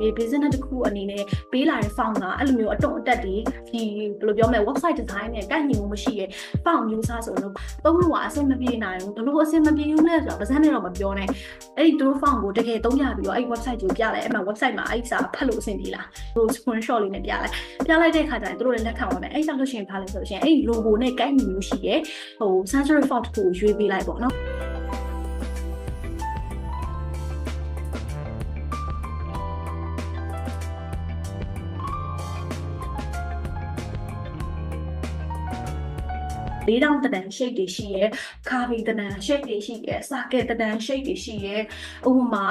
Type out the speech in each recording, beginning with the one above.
ဒီ business တစ်ခုအနေနဲ့ပေးလာတဲ့ founder ကအဲ့လိုမျိုးအတုံးအတက်တွေဒီဘယ်လိုပြောမလဲ website design နဲ့ကိုက်ညီမှုမရှိရဲ့ founder မျိုးစားဆိုတော့သုံးလို့ကအဆင်မပြေနိုင်ဘူးဘလို့အဆင်မပြေဘူးလဲဆိုတော့ပါဇက်နဲ့တော့မပြောနဲ့အဲ့ဒီသူတို့ founder ကိုတကယ်သုံးရပြီးတော့အဲ့ဒီ website ကိုပြလိုက်အဲ့မှာ website မှာအဲ့ဒီစာဖတ်လို့အဆင်ပြေလားသူတို့ screenshot လေးနဲ့ပြလိုက်ပြလိုက်တဲ့အခါကျရင်သူတို့လည်းလက်ခံပါမယ်အဲ့ဒါလို့ရှိရင်ဖားလဲဆိုလို့ရှိရင်အဲ့ဒီ logo နဲ့ကိုက်ညီမှုရှိရဲ့ဟို sensory font ကိုရွေးပေးလိုက်ပေါ့နော် လေးတောင်တန်ရှိတ်တွေရှိရဲခါဘီတန်ရှိတ်တွေရှိရဲစာကဲတန်ရှိတ်တွေရှိရဲဥပမာ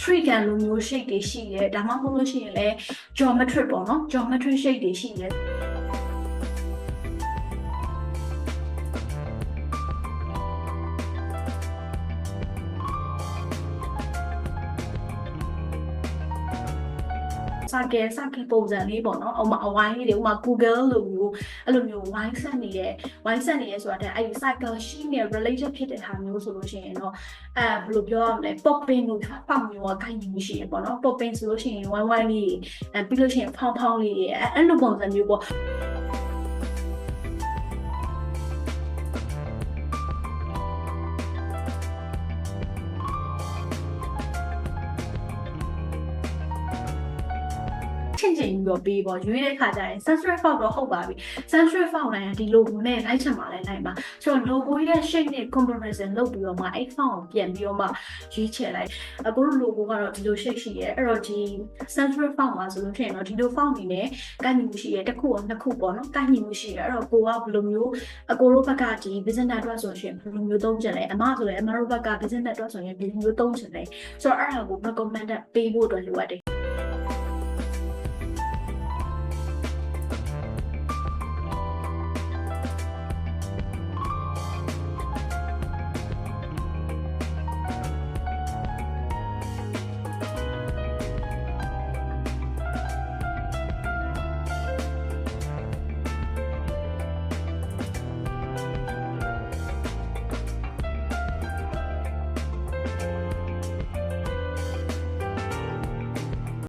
tree can လိုမျိုး shape တွေရှိရဲဒါမှမဟုတ်လို့ရှိရင်လည်း geometric ပေါ့နော် geometric shape တွေရှိရဲ စာကဲစာကဲပုံစံလေးပေါ့နော်။ဥပမာအဝိုင်းလေးတွေဥပမာ Google လိုမျိုးအဲ့လိုမျိုးဝိုင်းဆက်နေတဲ့ဝိုင်းဆက်နေရဲဆိုတာတဲ့အဲ့ဒီ cycle ရှိနေ related ဖြစ်တဲ့ဟာမျိုးဆိုလို့ရှိရင်တော့အဲဘယ်လိုပြောရမလဲ popping လို့ဖောက်မျိုးကခိုင်နေရှိရပေါ့နော် popping ဆိုလို့ရှိရင်ဝိုင်းဝိုင်းလေးအဲပြီးလို့ရှိရင်ဖောင်းဖောင်းလေးအဲအဲ့လိုပုံစံမျိုးပေါ့ ချင်းချင်းပြီးတော့ပေးပေါ့ရွေးတဲ့ခါကျရင် sensory font တော့ဟုတ်ပါပြီ sensory font တိုင်းကဒီ logo နဲ့လိုက်ချင်ပါလဲလိုက်ပါဆိုတော့ logo ရဲ့ shape နဲ့ comparison လုပ်ပြီးတော့မှအဲ့ font ကိုပြန်ပြီးတော့မှရွေးချယ်လိုက်အခုတို့ logo ကတော့ဒီလို shape ရှိရဲအဲ့တော့ဒီ sensory font မှာဆိုလို့ရှိရင်တော့ဒီလို font နေနဲ့ကိုက်ညီမှုရှိရဲတစ်ခုအောင်နှစ်ခုပေါ့နော်ကိုက်ညီမှုရှိရဲအဲ့တော့ကိုကဘယ်လိုမျိုးအကိုတို့ဘက်ကဒီ business အတွက်ဆိုရှင်ဘယ်လိုမျိုးသုံးချင်လဲအမဆိုလည်းအမတို့ဘက်က business အတွက်ဆိုရင်ဘယ်လိုမျိုးသုံးချင်လဲဆိုတော့အဲ့ဒါကို recommend ပေးဖို့အတွက်လိုအပ်တယ်